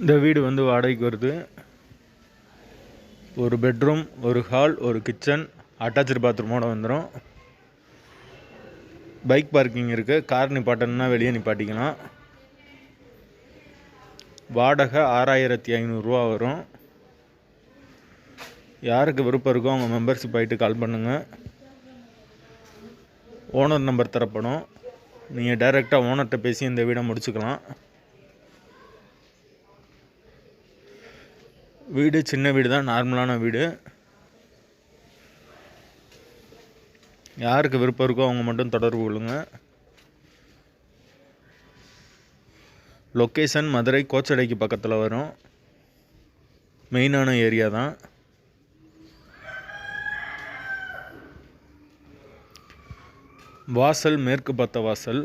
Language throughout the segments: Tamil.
இந்த வீடு வந்து வாடகைக்கு வருது. ஒரு பெட்ரூம் ஒரு ஹால் ஒரு கிச்சன் அட்டாச்சு பாத்ரூமோட வந்துடும் பைக் பார்க்கிங் இருக்குது கார் நிப்பாட்டணும்னா வெளியே நிப்பாட்டிக்கலாம். வாடகை ஆறாயிரத்தி ஐநூறுரூவா வரும். யாருக்கு விருப்பம் இருக்கோ அவங்க மெம்பர்ஷிப் ஆகிட்டு கால் பண்ணுங்கள் ஓனர் நம்பர் தரப்படும். நீங்கள் டைரெக்டாக ஓனர்கிட்ட பேசி இந்த வீடை முடிச்சுக்கலாம். வீடு சின்ன வீடு தான் நார்மலான வீடு. யாருக்கு விருப்பம் இருக்கோ அவங்க மட்டும் தொடர்பு கொள்ளுங்க. லொக்கேஷன் மதுரை கோச்சடைக்கு பக்கத்தில் வரும். மெயினான ஏரியா தான். வாசல் மேற்கு பத்த வாசல்.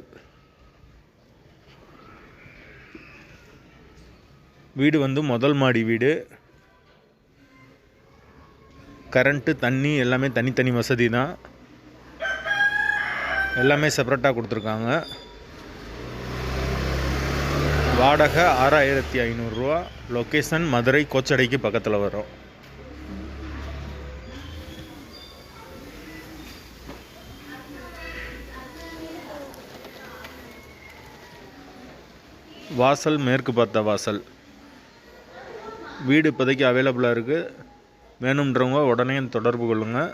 வீடு வந்து முதல் மாடி வீடு. கரண்ட்டு தண்ணி எல்லாமே தனித்தனி வசதி தான். எல்லாமே செப்பரேட்டாக கொடுத்துருக்காங்க. வாடகை ஆறாயிரத்தி ஐநூறுரூவா. லொக்கேஷன் மதுரை கோச்சடைக்கு பக்கத்தில் வரும். வாசல் மேற்கு பார்த்த வாசல். வீடு இப்போதைக்கு அவைலபிளாக இருக்குது வேணுன்றவங்க உடனே தொடர்பு கொள்ளுங்கள்